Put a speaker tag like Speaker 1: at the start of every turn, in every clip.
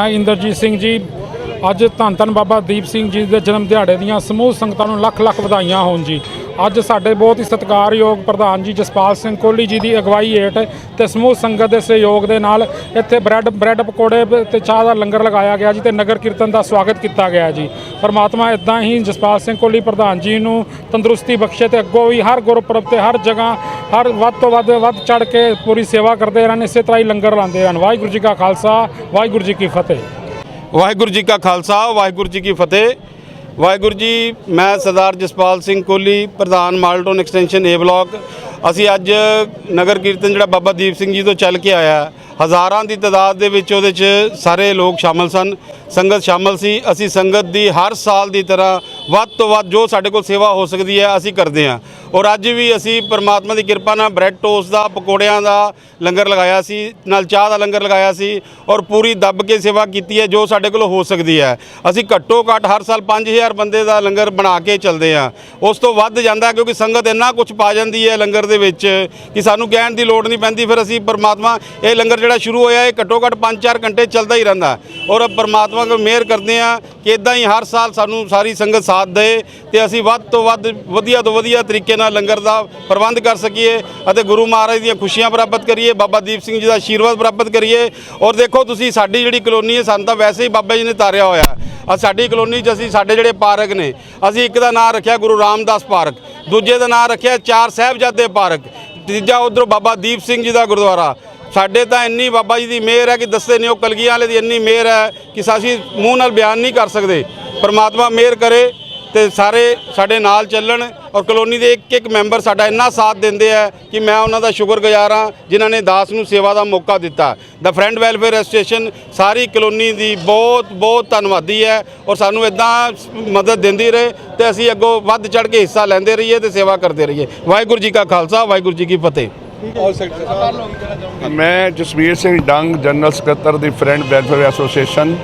Speaker 1: ਮੈਂ ਇੰਦਰਜੀਤ ਸਿੰਘ ਜੀ, ਅੱਜ ਧੰਨ ਧੰਨ ਬਾਬਾ ਦੀਪ ਸਿੰਘ ਜੀ ਦੇ ਜਨਮ ਦਿਹਾੜੇ ਦੀਆਂ ਸਮੂਹ ਸੰਗਤਾਂ ਨੂੰ ਲੱਖ ਲੱਖ ਵਧਾਈਆਂ ਹੋਣ ਜੀ। ਅੱਜ ਸਾਡੇ ਬਹੁਤ ਹੀ ਸਤਿਕਾਰਯੋਗ ਪ੍ਰਧਾਨ ਜੀ ਜਸਪਾਲ ਸਿੰਘ ਕੋਹਲੀ ਜੀ ਦੀ ਅਗਵਾਈ ਹੇਠ ਤੇ ਸਮੂਹ ਸੰਗਤ ਦੇ ਸਹਿਯੋਗ ਦੇ ਨਾਲ ਇੱਥੇ ਬ੍ਰੈਡ ਬ੍ਰੈਡ ਪਕੌੜੇ ਬ- ਤੇ ਚਾਹ ਦਾ ਲੰਗਰ ਲਗਾਇਆ ਗਿਆ ਜੀ ਤੇ ਨਗਰ ਕੀਰਤਨ ਦਾ ਸਵਾਗਤ ਕੀਤਾ ਗਿਆ ਜੀ। ਪਰਮਾਤਮਾ ਇਦਾਂ ਹੀ ਜਸਪਾਲ ਸਿੰਘ ਕੋਹਲੀ ਪ੍ਰਧਾਨ ਜੀ ਨੂੰ ਤੰਦਰੁਸਤੀ ਬਖਸ਼ੇ ਤੇ ਅੱਗੋਂ ਵੀ ਹਰ ਗੁਰਪੁਰਬ ਤੇ ਹਰ ਜਗ੍ਹਾ, ਹਰ ਵੱਧ ਤੋਂ ਵੱਧ ਵੱਧ ਚੜ ਕੇ ਪੂਰੀ ਸੇਵਾ ਕਰਦੇ ਰਹਿਣ, ਇਸੇ ਤਰ੍ਹਾਂ ਹੀ ਲੰਗਰ ਲਾਉਂਦੇ ਰਹਿਣ। ਵਾਹਿਗੁਰੂ ਜੀ ਕਾ ਖਾਲਸਾ, ਵਾਹਿਗੁਰੂ ਜੀ ਕੀ ਫਤਿਹ।
Speaker 2: ਵਾਹਿਗੁਰੂ ਜੀ ਕਾ ਖਾਲਸਾ, ਵਾਹਿਗੁਰੂ ਜੀ ਕੀ ਫਤਿਹ। ਵਾਹਿਗੁਰੂ ਜੀ, ਮੈਂ ਸਰਦਾਰ ਜਸਪਾਲ ਸਿੰਘ ਕੋਹਲੀ, ਪ੍ਰਧਾਨ ਮਾਲਟੋਨ ਐਕਸਟੈਂਸ਼ਨ ਏ ਬਲਾਕ। ਅਸੀਂ ਅੱਜ ਨਗਰ ਕੀਰਤਨ ਜਿਹੜਾ ਬਾਬਾ ਦੀਪ ਸਿੰਘ ਜੀ ਤੋਂ ਚੱਲ ਕੇ ਆਇਆ। ਹਜ਼ਾਰਾਂ ਦੀ ਤਾਦਾਦ ਦੇ ਵਿੱਚ ਉਹਦੇ 'ਚ ਸਾਰੇ ਲੋਕ ਸ਼ਾਮਲ ਸਨ। ਸੰਗਤ ਸ਼ਾਮਲ ਸੀ। ਅਸੀਂ ਸੰਗਤ ਦੀ ਹਰ ਸਾਲ ਦੀ ਤਰ੍ਹਾਂ ਵੱਧ ਤੋਂ ਵੱਧ ਜੋ ਸਾਡੇ ਕੋਲ ਸੇਵਾ ਹੋ ਸਕਦੀ ਹੈ, ਅਸੀਂ ਕਰਦੇ ਹਾਂ। ਔਰ ਅੱਜ ਵੀ ਅਸੀਂ ਪਰਮਾਤਮਾ ਦੀ ਕਿਰਪਾ ਨਾਲ ਬ੍ਰੈਡ ਟੋਸਟ ਦਾ, ਪਕੌੜਿਆਂ ਦਾ ਲੰਗਰ ਲਗਾਇਆ ਸੀ, ਨਾਲ ਚਾਹ ਦਾ ਲੰਗਰ ਲਗਾਇਆ ਸੀ ਔਰ ਪੂਰੀ ਦੱਬ ਕੇ ਸੇਵਾ ਕੀਤੀ ਹੈ, ਜੋ ਸਾਡੇ ਕੋਲ ਹੋ ਸਕਦੀ ਹੈ। ਅਸੀਂ ਘੱਟੋ ਘੱਟ ਹਰ ਸਾਲ 5000 ਬੰਦੇ ਦਾ ਲੰਗਰ ਬਣਾ ਕੇ ਚੱਲਦੇ ਹਾਂ। ਉਸ ਤੋਂ ਵੱਧ ਜਾਂਦਾ ਕਿਉਂਕਿ ਸੰਗਤ ਇੰਨਾ ਕੁਝ ਪਾ ਜਾਂਦੀ ਹੈ ਲੰਗਰ ਦੇ ਵਿੱਚ ਕਿ ਸਾਨੂੰ ਕਹਿਣ ਦੀ ਲੋੜ ਨਹੀਂ ਪੈਂਦੀ। ਫਿਰ ਅਸੀਂ ਪਰਮਾਤਮਾ, ਇਹ ਲੰਗਰ ਜਿਹੜਾ ਸ਼ੁਰੂ ਹੋਇਆ, ਇਹ ਘੱਟੋ ਘੱਟ 5-4 ਘੰਟੇ ਚੱਲਦਾ ਹੀ ਰਹਿੰਦਾ। ਔਰ ਪਰਮਾਤਮਾ ਕੋ ਮਿਹਰ ਕਰਦੇ ਹਾਂ ਕਿ ਇਦਾਂ ਹੀ ਹਰ ਸਾਲ ਸਾਨੂੰ ਸਾਰੀ ਸੰਗਤ ਸਾਥ ਦੇ ਤੇ ਅਸੀਂ ਵੱਧ ਤੋਂ ਵੱਧ ਵਧੀਆ ਤੋਂ ਵਧੀਆ ਤਰੀਕੇ ਨਾਲ ਲੰਗਰ ਦਾ ਪ੍ਰਬੰਧ ਕਰ ਸਕੀਏ ਅਤੇ ਗੁਰੂ ਮਹਾਰਾਜ ਦੀਆਂ ਖੁਸ਼ੀਆਂ ਪ੍ਰਾਪਤ ਕਰੀਏ, ਬਾਬਾ ਦੀਪ ਸਿੰਘ ਜੀ ਦਾ ਆਸ਼ੀਰਵਾਦ ਪ੍ਰਾਪਤ ਕਰੀਏ। ਔਰ ਦੇਖੋ ਤੁਸੀਂ, ਸਾਡੀ ਜਿਹੜੀ ਕਲੋਨੀ ਹੈ, ਸਾਨੂੰ ਤਾਂ ਵੈਸੇ ਹੀ ਬਾਬਾ ਜੀ ਨੇ ਤਾਰਿਆ ਹੋਇਆ ਆ ਸਾਡੀ ਕਲੋਨੀ 'ਚ ਅਸੀਂ, ਸਾਡੇ ਜਿਹੜੇ ਪਾਰਕ ਨੇ, ਅਸੀਂ ਇੱਕ ਦਾ ਨਾਮ ਰੱਖਿਆ ਗੁਰੂ ਰਾਮਦਾਸ ਪਾਰਕ, ਦੂਜੇ ਦਾ ਨਾਮ ਰੱਖਿਆ ਚਾਰ ਸਾਹਿਬਜ਼ਾਦੇ ਪਾਰਕ, ਤੀਜਾ ਉਧਰੋਂ ਬਾਬਾ ਦੀਪ ਸਿੰਘ ਜੀ ਦਾ ਗੁਰਦੁਆਰਾ ਸਾਡੇ ਤਾਂ ਇੰਨੀ ਬਾਬਾ ਜੀ ਦੀ ਮਿਹਰ ਹੈ ਕਿ ਦੱਸਦੇ ਨਹੀਂ ਉਹ ਕਲਗੀਆਂ ਵਾਲੇ ਦੀ ਇੰਨੀ ਮਿਹਰ ਹੈ ਕਿ ਅਸੀਂ ਮੂੰਹ ਨਾਲ ਬਿਆਨ ਨਹੀਂ ਕਰ ਸਕਦੇ। ਪਰਮਾਤਮਾ ਮਿਹਰ ਕਰੇ ਤੇ ਸਾਰੇ ਸਾਡੇ ਨਾਲ ਚੱਲਣ ਔਰ ਕਲੋਨੀ ਦੇ ਇੱਕ ਇੱਕ ਮੈਂਬਰ ਸਾਡਾ ਇੰਨਾ ਸਾਥ ਦਿੰਦੇ ਆ ਕਿ ਮੈਂ ਉਹਨਾਂ ਦਾ ਸ਼ੁਕਰਗੁਜ਼ਾਰ ਹਾਂ ਜਿਨ੍ਹਾਂ ਨੇ ਦਾਸ ਨੂੰ ਸੇਵਾ ਦਾ ਮੌਕਾ ਦਿੱਤਾ। ਦਾ ਫਰੈਂਡ ਵੈਲਫੇਅਰ ਐਸੋਸੀਏਸ਼ਨ ਸਾਰੀ ਕਲੋਨੀ ਦੀ ਬਹੁਤ ਬਹੁਤ ਧੰਨਵਾਦੀ ਹੈ ਔਰ ਸਾਨੂੰ ਇਦਾਂ ਮਦਦ ਦਿੰਦੀ ਰਹੇ ਤੇ ਅਸੀਂ ਅੱਗੋਂ ਵੱਧ ਚੜ ਕੇ ਹਿੱਸਾ ਲੈਂਦੇ ਰਹੀਏ ਤੇ ਸੇਵਾ ਕਰਦੇ ਰਹੀਏ। ਵਾਹਿਗੁਰੂ ਜੀ ਕਾ ਖਾਲਸਾ, ਵਾਹਿਗੁਰੂ ਜੀ ਕੀ ਫਤਿਹ।
Speaker 3: ਮੈਂ ਜਸਵੀਰ ਸਿੰਘ ਡੰਗ ਜਨਰਲ ਸਕੱਤਰ ਦੀ ਫਰੈਂਡ ਵੈਲਫੇਅਰ ਐਸੋਸੀਏਸ਼ਨ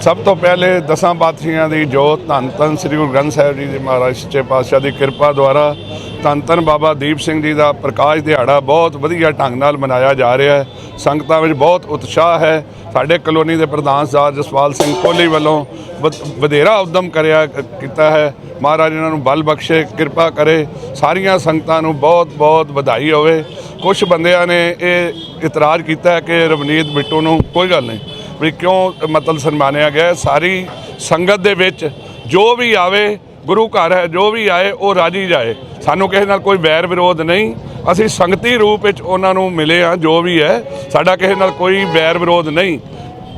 Speaker 3: ਸਭ ਤੋਂ ਪਹਿਲੇ ਦਸਾਂ ਪਾਤਸ਼ਾਹਾਂ ਦੀ ਜੋਤ ਧੰਨ ਧੰਨ ਸ੍ਰੀ ਗੁਰੂ ਗ੍ਰੰਥ ਸਾਹਿਬ ਜੀ ਦੇ ਮਹਾਰਾਜ ਸੱਚੇ ਪਾਤਸ਼ਾਹ ਦੀ ਕਿਰਪਾ ਦੁਆਰਾ ਧੰਨ ਧੰਨ ਬਾਬਾ ਦੀਪ ਸਿੰਘ ਜੀ ਦਾ ਪ੍ਰਕਾਸ਼ ਦਿਹਾੜਾ ਬਹੁਤ ਵਧੀਆ ਢੰਗ ਨਾਲ ਮਨਾਇਆ ਜਾ ਰਿਹਾ ਹੈ। ਸੰਗਤਾਂ ਵਿੱਚ ਬਹੁਤ ਉਤਸ਼ਾਹ ਹੈ। ਸਾਡੇ ਕਲੋਨੀ ਦੇ ਪ੍ਰਧਾਨ ਸਰਦਾਰ ਜਸਪਾਲ ਸਿੰਘ ਕੋਹਲੀ ਵੱਲੋਂ ਵਧ- ਵਧੇਰਾ ਉਦਮ ਕਰਿਆ ਕੀਤਾ ਹੈ। ਮਹਾਰਾਜ ਇਹਨਾਂ ਨੂੰ ਬਲ ਬਖਸ਼ੇ, ਕਿਰਪਾ ਕਰੇ। ਸਾਰੀਆਂ ਸੰਗਤਾਂ ਨੂੰ ਬਹੁਤ ਬਹੁਤ ਵਧਾਈ ਹੋਵੇ। ਕੁਝ ਬੰਦਿਆਂ ਨੇ ਇਹ ਇਤਰਾਜ਼ ਕੀਤਾ ਕਿ ਰਵਨੀਤ ਬਿੱਟੂ ਨੂੰ ਕੋਈ ਗੱਲ ਨਹੀਂ। ਵੀ ਕਿਉਂ ਮਤਲਬ ਸਨਮਾਨਿਆ ਗਿਆ ਸਾਰੀ ਸੰਗਤ ਦੇ ਵਿੱਚ ਜੋ ਵੀ ਆਵੇ, ਗੁਰੂ ਘਰ ਹੈ, ਜੋ ਵੀ ਆਏ, ਉਹ ਰਾਜੀ ਜਾਏ। ਸਾਨੂੰ ਕਿਸੇ ਨਾਲ ਕੋਈ ਵੈਰ ਵਿਰੋਧ ਨਹੀਂ। ਅਸੀਂ ਸੰਗਤੀ ਰੂਪ ਵਿੱਚ ਉਹਨਾਂ ਨੂੰ ਮਿਲੇ ਆ ਜੋ ਵੀ ਹੈ। ਸਾਡਾ ਕਿਸੇ ਨਾਲ ਕੋਈ ਵੈਰ ਵਿਰੋਧ ਨਹੀਂ।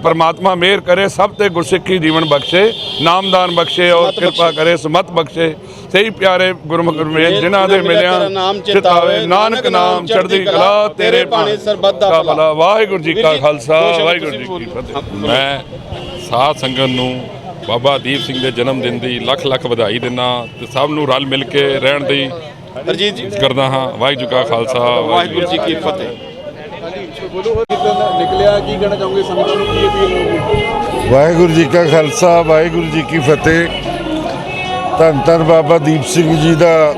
Speaker 3: ਪਰਮਾਤਮਾ ਮਿਹਰ ਕਰੇ ਸਭ ਤੇ ਗੁਰਸਿੱਖੀ ਜੀਵਨ ਬਖਸ਼ੇ ਨਾਮਦਾਨ ਬਖਸ਼ੇ ਔਰ ਕਿਰਪਾ ਕਰੇ ਸਮਤ ਬਖਸ਼ੇ। ਸਹੀ ਪਿਆਰੇ ਗੁਰਮੁਖ ਗੁਰਮੇਲ ਜਿਨ੍ਹਾਂ ਦੇ ਮਿਲਿਆ
Speaker 2: ਚਿਤਾਵੇ
Speaker 3: ਨਾਨਕ ਨਾਮ ਚੜ੍ਹਦੀ ਕਲਾ ਤੇਰੇ
Speaker 2: ਭਾਣੇ ਸਰਬੱਤ ਦਾ ਭਲਾ।
Speaker 3: ਵਾਹਿਗੁਰੂ ਜੀ ਕਾ ਖਾਲਸਾ ਵਾਹਿਗੁਰੂ ਜੀ ਕੀ। ਫਤਿਹ।
Speaker 4: ਮੈਂ ਸਾਧ ਸੰਗਤ ਨੂੰ ਬਾਬਾ ਦੀਪ ਸਿੰਘ ਦੇ ਜਨਮ ਦਿਨ ਦੀ ਲੱਖ ਲੱਖ ਵਧਾਈ ਦਿੰਦਾ ਤੇ ਸਭ ਨੂੰ ਰਲ ਮਿਲ ਕੇ ਰਹਿਣ ਦੀ
Speaker 2: ਹਰਜੀਤ ਜੀ।
Speaker 4: ਕਰਦਾ ਹਾਂ। ਵਾਹਿਗੁਰੂ ਕਾ ਖਾਲਸਾ
Speaker 2: ਵਾਹਿਗੁਰੂ ਜੀ ਕੀ ਫਤਿਹ।
Speaker 5: ਨਿਕਲਿਆ, ਕੀ ਕਹਿਣਾ ਚਾਹੋਗੇ ਸੰਗਤਾਂ ਨੂੰ, ਕੀ ਅਪੀਲ ਹੋਊਗੀ
Speaker 6: ਵਾਹਿਗੁਰੂ ਜੀ ਕਾ ਖਾਲਸਾ, ਵਾਹਿਗੁਰੂ ਜੀ ਕੀ ਫਤਿਹ। ਧੰਨ ਧੰਨ ਬਾਬਾ ਦੀਪ ਸਿੰਘ ਜੀ ਦਾ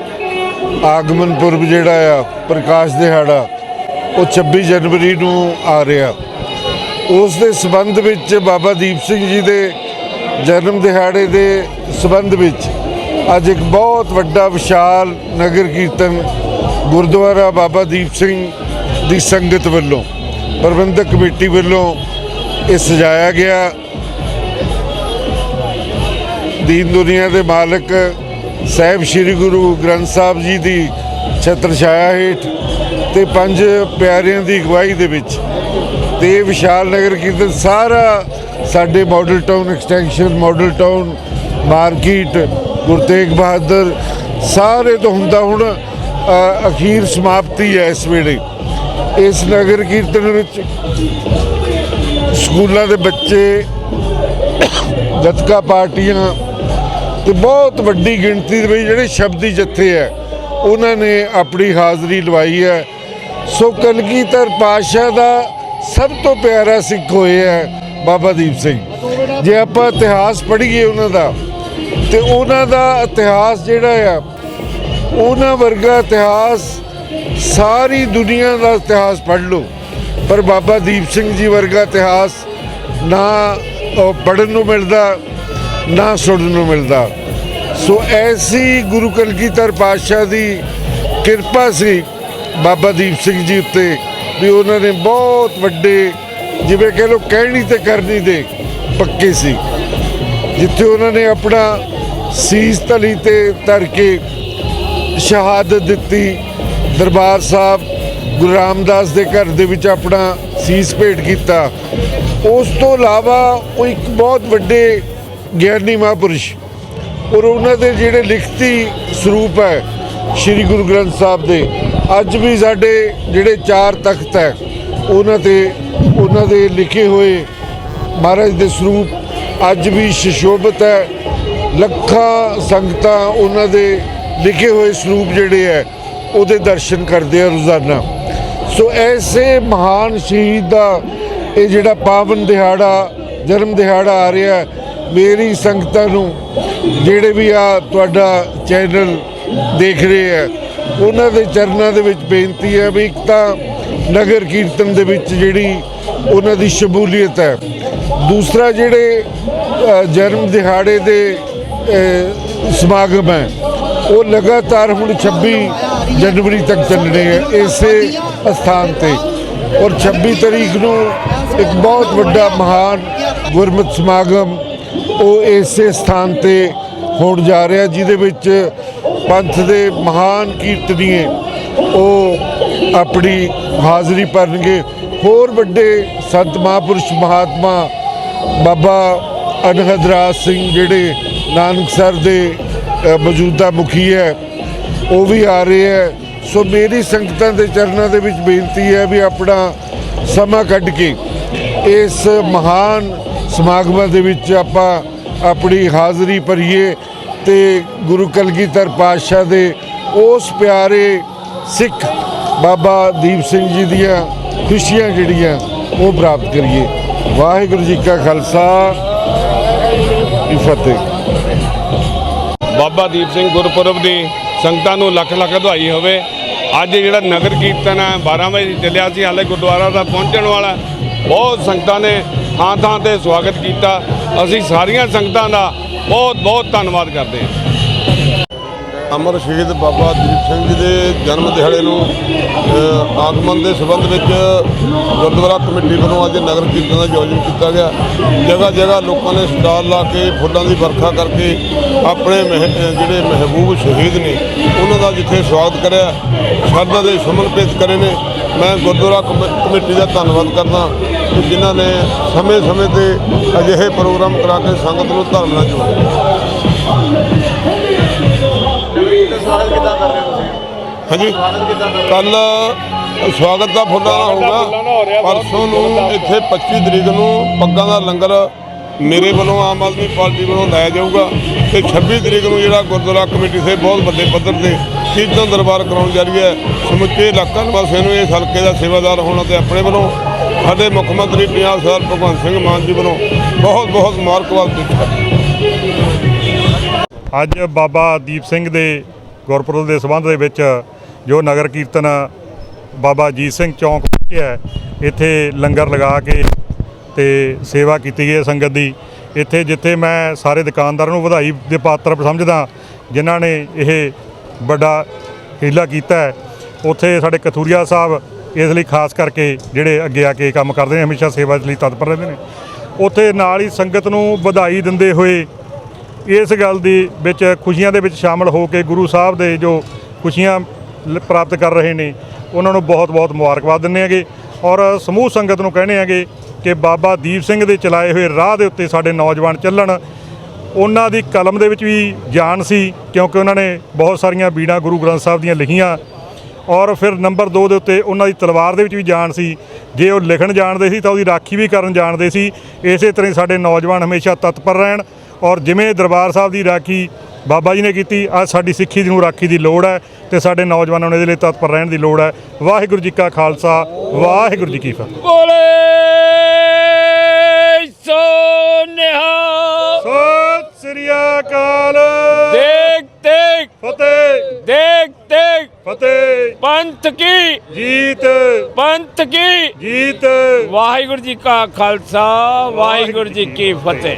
Speaker 6: ਆਗਮਨ ਪੁਰਬ ਜਿਹੜਾ ਆ, ਪ੍ਰਕਾਸ਼ ਦਿਹਾੜਾ, ਉਹ 26 ਜਨਵਰੀ ਨੂੰ ਆ ਰਿਹਾ। ਉਸ ਦੇ ਸਬੰਧ ਵਿੱਚ ਬਾਬਾ ਦੀਪ ਸਿੰਘ ਜੀ ਦੇ ਜਨਮ ਦਿਹਾੜੇ ਦੇ ਸਬੰਧ ਵਿੱਚ ਅੱਜ ਇੱਕ ਬਹੁਤ ਵੱਡਾ ਵਿਸ਼ਾਲ ਨਗਰ ਕੀਰਤਨ ਗੁਰਦੁਆਰਾ ਬਾਬਾ ਦੀਪ ਸਿੰਘ ਦੀ ਸੰਗਤ ਵੱਲੋਂ ਪ੍ਰਬੰਧਕ ਕਮੇਟੀ ਵੱਲੋਂ ਇਹ ਸਜਾਇਆ ਗਿਆ। ਦੀਨ ਦੁਨੀਆ ਦੇ ਮਾਲਕ ਸਾਹਿਬ ਸ੍ਰੀ ਗੁਰੂ ਗ੍ਰੰਥ ਸਾਹਿਬ ਜੀ ਦੀ ਛਤਰ ਛਾਇਆ ਹੇਠ ਤੇ ਪੰਜ ਪਿਆਰਿਆਂ ਦੀ ਅਗਵਾਈ ਦੇ ਵਿੱਚ ਤੇ ਵਿਸ਼ਾਲ ਨਗਰ ਕੀਰਤਨ ਸਾਰਾ ਸਾਡੇ model town extension, model town, market, Guru Tegh Bahadur, ਸਾਰੇ ਤੋਂ ਹੁੰਦਾ ਹੁਣ ਅਖੀਰ ਸਮਾਪਤੀ ਹੈ ਇਸ ਵੇਲੇ। ਇਸ ਨਗਰ ਕੀਰਤਨ ਵਿੱਚ ਸਕੂਲਾਂ ਦੇ ਬੱਚੇ ਗੱਤਕਾ ਪਾਰਟੀਆਂ ਤੇ ਬਹੁਤ ਵੱਡੀ ਗਿਣਤੀ ਦੇ ਵਿੱਚ ਜਿਹੜੇ ਸ਼ਬਦੀ ਜੱਥੇ ਹੈ, ਉਹਨਾਂ ਨੇ ਆਪਣੀ ਹਾਜ਼ਰੀ ਲਵਾਈ ਹੈ। ਸੋ ਕਲਗੀਧਰ ਪਾਤਸ਼ਾਹ ਦਾ ਸਭ ਤੋਂ ਪਿਆਰਾ ਸਿੱਖ ਹੋਏ ਹੈ ਬਾਬਾ ਦੀਪ ਸਿੰਘ। ਜੇ ਆਪਾਂ ਇਤਿਹਾਸ ਪੜ੍ਹੀਏ ਉਹਨਾਂ ਦਾ, ਤੇ ਉਹਨਾਂ ਦਾ ਇਤਿਹਾਸ ਜਿਹੜਾ ਆ, ਉਹਨਾਂ ਵਰਗਾ ਇਤਿਹਾਸ ਸਾਰੀ ਦੁਨੀਆ ਦਾ ਇਤਿਹਾਸ ਪੜ੍ਹ ਲਓ। ਪਰ ਬਾਬਾ ਦੀਪ ਸਿੰਘ ਜੀ ਵਰਗਾ ਇਤਿਹਾਸ ਨਾ ਉਹ ਪੜਨ ਨੂੰ ਮਿਲਦਾ, ਨਾ ਸੁਣਨ ਨੂੰ ਮਿਲਦਾ। ਸੋ ਐਸੀ ਗੁਰੂ ਕਲਗੀਧਰ ਪਾਤਸ਼ਾਹ ਦੀ ਕਿਰਪਾ ਸੀ ਬਾਬਾ ਦੀਪ ਸਿੰਘ ਜੀ ਉੱਤੇ ਵੀ ਉਹਨਾਂ ਨੇ ਬਹੁਤ ਵੱਡੇ, ਜਿਵੇਂ ਕਹ ਲੋ ਕਹਿਣੀ ਤੇ ਕਰਨੀ ਦੇ ਪੱਕੇ ਸੀ। ਜਿੱਥੇ ਉਹਨਾਂ ਨੇ ਆਪਣਾ ਸੀਸ ਤਲੀ ਤੇ ਧਰ ਕੇ ਸ਼ਹਾਦਤ ਦਿੱਤੀ ਦਰਬਾਰ ਸਾਹਿਬ ਗੁਰੂ ਰਾਮਦਾਸ ਦੇ ਘਰ ਦੇ ਵਿੱਚ ਆਪਣਾ ਸੀਸ ਭੇਟ ਕੀਤਾ। ਉਸ ਤੋਂ ਇਲਾਵਾ ਉਹ ਇੱਕ ਬਹੁਤ ਵੱਡੇ ਗਿਆਨੀ ਮਹਾਂਪੁਰਸ਼, ਔਰ ਉਹਨਾਂ ਦੇ ਜਿਹੜੇ ਲਿਖਤੀ ਸਰੂਪ ਹੈ ਸ੍ਰੀ ਗੁਰੂ ਗ੍ਰੰਥ ਸਾਹਿਬ ਦੇ, ਅੱਜ ਵੀ ਸਾਡੇ ਜਿਹੜੇ ਚਾਰ ਤਖਤ ਹੈ, ਉਹਨਾਂ ਤੇ, ਉਹਨਾਂ ਦੇ ਲਿਖੇ ਹੋਏ ਮਹਾਰਾਜ ਦੇ ਸਰੂਪ ਅੱਜ ਵੀ ਸ਼ਸ਼ੋਭਤ ਹੈ। ਲੱਖਾਂ ਸੰਗਤਾਂ ਉਹਨਾਂ ਦੇ ਲਿਖੇ ਹੋਏ ਸਰੂਪ ਜਿਹੜੇ ਹੈ ਉਹਦੇ ਦਰਸ਼ਨ ਕਰਦੇ ਆ ਰੋਜ਼ਾਨਾ। ਸੋ ਐਸੇ ਮਹਾਨ ਸ਼ਹੀਦ ਦਾ ਇਹ ਜਿਹੜਾ ਪਾਵਨ ਦਿਹਾੜਾ, ਜਨਮ ਦਿਹਾੜਾ ਆ ਰਿਹਾ ਮੇਰੀ ਸੰਗਤਾਂ ਨੂੰ ਜਿਹੜੇ ਵੀ ਆ ਤੁਹਾਡਾ ਚੈਨਲ ਦੇਖ ਰਹੇ ਆ, ਉਹਨਾਂ ਦੇ ਚਰਨਾਂ ਦੇ ਵਿੱਚ ਬੇਨਤੀ ਹੈ ਵੀ ਇੱਕ ਤਾਂ ਨਗਰ ਕੀਰਤਨ ਦੇ ਵਿੱਚ ਜਿਹੜੀ ਉਹਨਾਂ ਦੀ ਸ਼ਮੂਲੀਅਤ ਹੈ। ਦੂਸਰਾ ਜਿਹੜੇ ਜਨਮ ਦਿਹਾੜੇ ਦੇ ਸਮਾਗਮ ਹੈ ਉਹ ਲਗਾਤਾਰ ਹੁਣ 26 ਜਨਵਰੀ ਤੱਕ ਚੱਲਣੇ ਹੈ, ਇਸੇ ਸਥਾਨ ਤੇ। ਔਰ 26 ਤਰੀਕ ਨੂੰ ਇੱਕ ਬਹੁਤ ਵੱਡਾ ਮਹਾਨ ਗੁਰਮਤਿ ਸਮਾਗਮ ਉਹ ਇਸੇ ਸਥਾਨ ਤੇ ਹੋਣ ਜਾ ਰਿਹਾ, ਜਿਹਦੇ ਵਿੱਚ ਪੰਥ ਦੇ ਮਹਾਨ ਕੀਰਤਨੀਏ ਉਹ ਆਪਣੀ ਹਾਜ਼ਰੀ ਭਰਨਗੇ। ਹੋਰ ਵੱਡੇ ਸੰਤ ਮਹਾਂਪੁਰਸ਼ ਮਹਾਤਮਾ ਬਾਬਾ ਅਨਹਦਰਾਜ ਸਿੰਘ ਜਿਹੜੇ ਨਾਨਕ ਸਰ ਦੇ ਮੌਜੂਦਾ ਮੁਖੀ ਹੈ, ਉਹ ਵੀ ਆ ਰਹੇ ਹੈ। ਸੋ ਮੇਰੀ ਸੰਗਤਾਂ ਦੇ ਚਰਨਾਂ ਦੇ ਵਿੱਚ ਬੇਨਤੀ ਹੈ ਵੀ ਆਪਣਾ ਸਮਾਂ ਕੱਢ ਕੇ ਇਸ ਮਹਾਨ ਸਮਾਗਮਾਂ ਦੇ ਵਿੱਚ ਆਪਾਂ ਆਪਣੀ ਹਾਜ਼ਰੀ ਭਰੀਏ ਤੇ ਗੁਰੂ ਕਲਗੀਧਰ ਪਾਤਸ਼ਾਹ ਦੇ ਉਸ ਪਿਆਰੇ ਸਿੱਖ ਬਾਬਾ ਦੀਪ ਸਿੰਘ ਜੀ ਦੀਆਂ ਖੁਸ਼ੀਆਂ ਜਿਹੜੀਆਂ ਉਹ ਪ੍ਰਾਪਤ ਕਰੀਏ। ਵਾਹਿਗੁਰੂ ਜੀ ਕਾ ਖਾਲਸਾ ਫਤਿਹ।
Speaker 2: ਬਾਬਾ ਦੀਪ ਸਿੰਘ ਗੁਰਪੁਰਬ ਦੀ ਸੰਗਤਾਂ ਨੂੰ ਲੱਖ ਲੱਖ ਵਧਾਈ ਹੋਵੇ। ਅੱਜ ਜਿਹੜਾ ਨਗਰ ਕੀਰਤਨ ਹੈ 12 ਵਜੇ ਚੱਲਿਆ ਸੀ, ਹਾਲੇ ਗੁਰਦੁਆਰਾ ਦਾ ਪਹੁੰਚਣ ਵਾਲਾ। ਬਹੁਤ ਸੰਗਤਾਂ ਨੇ ਥਾਂ ਥਾਂ ਤੇ ਸਵਾਗਤ ਕੀਤਾ। ਅਸੀਂ ਸਾਰੀਆਂ ਸੰਗਤਾਂ ਦਾ ਬਹੁਤ ਬਹੁਤ ਧੰਨਵਾਦ ਕਰਦੇ ਹਾਂ।
Speaker 5: ਅਮਰ ਸ਼ਹੀਦ ਬਾਬਾ ਦੀਪ ਸਿੰਘ ਜੀ ਦੇ ਜਨਮ ਦਿਹਾੜੇ ਨੂੰ ਆਗਮਨ ਦੇ ਸਬੰਧ ਵਿੱਚ ਗੁਰਦੁਆਰਾ ਕਮੇਟੀ ਵੱਲੋਂ ਅੱਜ ਨਗਰ ਕੀਰਤਨ ਦਾ ਆਯੋਜਨ ਕੀਤਾ ਗਿਆ। ਜਗ੍ਹਾ ਜਗ੍ਹਾ ਲੋਕਾਂ ਨੇ ਸਟਾਲ ਲਾ ਕੇ ਫੁੱਲਾਂ ਦੀ ਵਰਖਾ ਕਰਕੇ ਆਪਣੇ ਮਹਿ- ਜਿਹੜੇ ਮਹਿਬੂਬ ਸ਼ਹੀਦ ਨੇ, ਉਹਨਾਂ ਦਾ ਜਿੱਥੇ ਸਵਾਗਤ ਕਰਿਆ ਸ਼ਰਧਾ ਦੇ ਸ਼ਮਨ ਪੇਸ਼ ਕਰੇ ਨੇ। ਮੈਂ ਗੁਰਦੁਆਰਾ ਕਮੇ- ਕਮੇਟੀ ਦਾ ਧੰਨਵਾਦ ਕਰਦਾ ਕਿ ਜਿਨ੍ਹਾਂ ਨੇ ਸਮੇਂ-ਸਮੇਂ ਤੇ ਅਜਿਹੇ ਪ੍ਰੋਗਰਾਮ ਕਰਾ ਕੇ ਸੰਗਤ ਨੂੰ ਧਰਮ ਨਾਲ ਜੋੜਿਆ। ਹਾਂਜੀ। ਕੱਲ ਸਵਾਗਤ ਦਾ ਫੁੱਲਾਂ ਨਾਲ ਹੋਊਗਾ। ਪਰਸੋਂ ਨੂੰ ਇੱਥੇ 25 ਤਰੀਕ ਨੂੰ ਪੱਗਾਂ ਦਾ ਲੰਗਰ ਮੇਰੇ ਵੱਲੋਂ ਆਮ ਆਦਮੀ ਪਾਰਟੀ ਵੱਲੋਂ ਲਾਇਆ ਜਾਊਗਾ। ਤੇ 26 ਤਰੀਕ ਨੂੰ ਜਿਹੜਾ ਗੁਰਦੁਆਰਾ ਕਮੇਟੀ ਸੇ ਬਹੁਤ ਵੱਡੇ ਪੱਧਰ ਤੇ ਕੀਰਤਨ ਦਰਬਾਰ ਕਰਾਉਣ ਜਾ ਰਹੀ ਹੈ। ਸਮੁੱਚੇ ਇਲਾਕਾ ਨਿਵਾਸੀਆਂ ਨੂੰ ਇਸ ਹਲਕੇ ਦਾ ਸੇਵਾਦਾਰ ਹੋਣਾ ਤੇ ਆਪਣੇ ਵੱਲੋਂ ਸਾਡੇ ਮੁੱਖ ਮੰਤਰੀ ਪੰਜਾਬ ਸਰਦਾਰ ਭਗਵੰਤ ਸਿੰਘ ਮਾਨ ਜੀ ਵੱਲੋਂ ਬਹੁਤ ਬਹੁਤ ਮੁਬਾਰਕਬਾਦ ਦਿੱਤੀ
Speaker 7: ਅੱਜ ਬਾਬਾ ਦੀਪ ਸਿੰਘ ਦੇ ਗੁਰਪੁਰਬ ਦੇ ਸਬੰਧ ਦੇ ਵਿੱਚ ਜੋ ਨਗਰ ਕੀਰਤਨ ਬਾਬਾ ਅਜੀਤ ਸਿੰਘ ਚੌਂਕ ਹੈ, ਇੱਥੇ ਲੰਗਰ ਲਗਾ ਕੇ ਤੇ ਸੇਵਾ ਕੀਤੀ ਗਈ ਹੈ ਸੰਗਤ ਦੀ। ਇੱਥੇ ਜਿੱਥੇ ਮੈਂ ਸਾਰੇ ਦੁਕਾਨਦਾਰਾਂ ਨੂੰ ਵਧਾਈ ਦੇ ਪਾਤਰ ਸਮਝਦਾ ਜਿਨ੍ਹਾਂ ਨੇ ਇਹ ਵੱਡਾ ਹੀਲਾ ਕੀਤਾ ਉੱਥੇ ਸਾਡੇ ਕਥੂਰੀਆ ਸਾਹਿਬ ਇਸ ਲਈ ਖਾਸ ਕਰਕੇ ਜਿਹੜੇ ਅੱਗੇ ਆ ਕੇ ਕੰਮ ਕਰਦੇ ਨੇ ਹਮੇਸ਼ਾ ਸੇਵਾ ਦੇ ਲਈ ਤਤਪਰ ਰਹਿੰਦੇ ਨੇ। ਉੱਥੇ ਨਾਲ ਹੀ ਸੰਗਤ ਨੂੰ ਵਧਾਈ ਦਿੰਦੇ ਹੋਏ ਇਸ ਗੱਲ ਦੀ ਵਿੱਚ ਖੁਸ਼ੀਆਂ ਦੇ ਵਿੱਚ ਸ਼ਾਮਲ ਹੋ ਕੇ ਗੁਰੂ ਸਾਹਿਬ ਦੇ ਜੋ ਖੁਸ਼ੀਆਂ ਪ੍ਰਾਪਤ ਕਰ ਰਹੇ ਨੇ, ਉਹਨਾਂ ਨੂੰ ਬਹੁਤ-ਬਹੁਤ ਮੁਬਾਰਕਬਾਦ ਦਿੰਦੇ ਹੈਗੇ। ਔਰ ਸਮੂਹ ਸੰਗਤ ਨੂੰ ਕਹਿੰਦੇ ਹੈਗੇ ਕਿ ਬਾਬਾ ਦੀਪ ਸਿੰਘ ਦੇ ਚਲਾਏ ਹੋਏ ਰਾਹ ਦੇ ਉੱਤੇ ਸਾਡੇ ਨੌਜਵਾਨ ਚੱਲਣ। ਉਹਨਾਂ ਦੀ ਕਲਮ ਦੇ ਵਿੱਚ ਵੀ ਜਾਨ ਸੀ, ਕਿਉਂਕਿ ਉਹਨਾਂ ਨੇ ਬਹੁਤ ਸਾਰੀਆਂ ਬੀੜਾਂ ਗੁਰੂ ਗ੍ਰੰਥ ਸਾਹਿਬ ਦੀਆਂ ਲਿਖੀਆਂ। ਔਰ ਫਿਰ ਨੰਬਰ 2 ਦੇ ਉੱਤੇ ਉਹਨਾਂ ਦੀ ਤਲਵਾਰ ਦੇ ਵਿੱਚ ਵੀ ਜਾਣ ਸੀ। ਜੇ ਉਹ ਲਿਖਣ ਜਾਣਦੇ ਸੀ ਤਾਂ ਉਹਦੀ ਰਾਖੀ ਵੀ ਕਰਨ ਜਾਣਦੇ ਸੀ। ਇਸੇ ਤਰ੍ਹਾਂ ਹੀ ਸਾਡੇ ਨੌਜਵਾਨ ਹਮੇਸ਼ਾ ਤਤਪਰ ਰਹਿਣ। ਔਰ ਜਿਵੇਂ ਦਰਬਾਰ ਸਾਹਿਬ ਦੀ ਰਾਖੀ ਬਾਬਾ ਜੀ ਨੇ ਕੀਤੀ ਅੱਜ ਸਾਡੀ ਸਿੱਖੀ ਨੂੰ ਰਾਖੀ ਦੀ ਲੋੜ ਹੈ ਤੇ ਸਾਡੇ ਨੌਜਵਾਨਾਂ ਨੂੰ ਇਹਦੇ ਲਈ ਤਤਪਰ ਰਹਿਣ ਦੀ ਲੋੜ ਹੈ। ਵਾਹਿਗੁਰੂ ਜੀ ਕਾ ਖਾਲਸਾ ਵਾਹਿਗੁਰੂ ਜੀ ਕੀ ਫਤਿਹ।
Speaker 8: ਬੋਲੇ ਸੋ ਨਿਹਾਲ।
Speaker 7: ਸਤਿ ਸ੍ਰੀ ਅਕਾਲ।
Speaker 8: ਦੇਖ ਦੇਖ।
Speaker 7: ਫਤਿਹ।
Speaker 8: ਦੇਖ ਦੇਖ।
Speaker 7: ਫਤਿਹ।
Speaker 8: ਪੰਥ ਕੀ?
Speaker 7: ਜੀਤ।
Speaker 8: ਪੰਥ ਕੀ?
Speaker 7: ਜੀਤ।
Speaker 8: ਵਾਹਿਗੁਰੂ ਜੀ ਕਾ ਖਾਲਸਾ ਵਾਹਿਗੁਰੂ ਜੀ ਕੀ ਫਤਿਹ।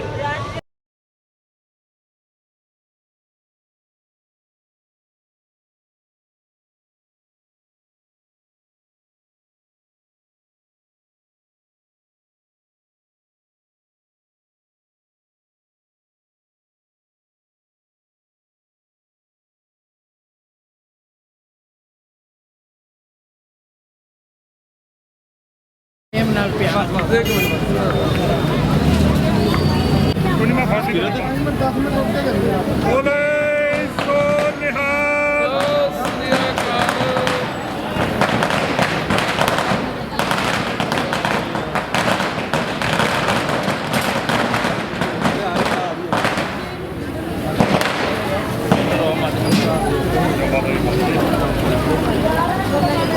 Speaker 7: ਬੋਲੇ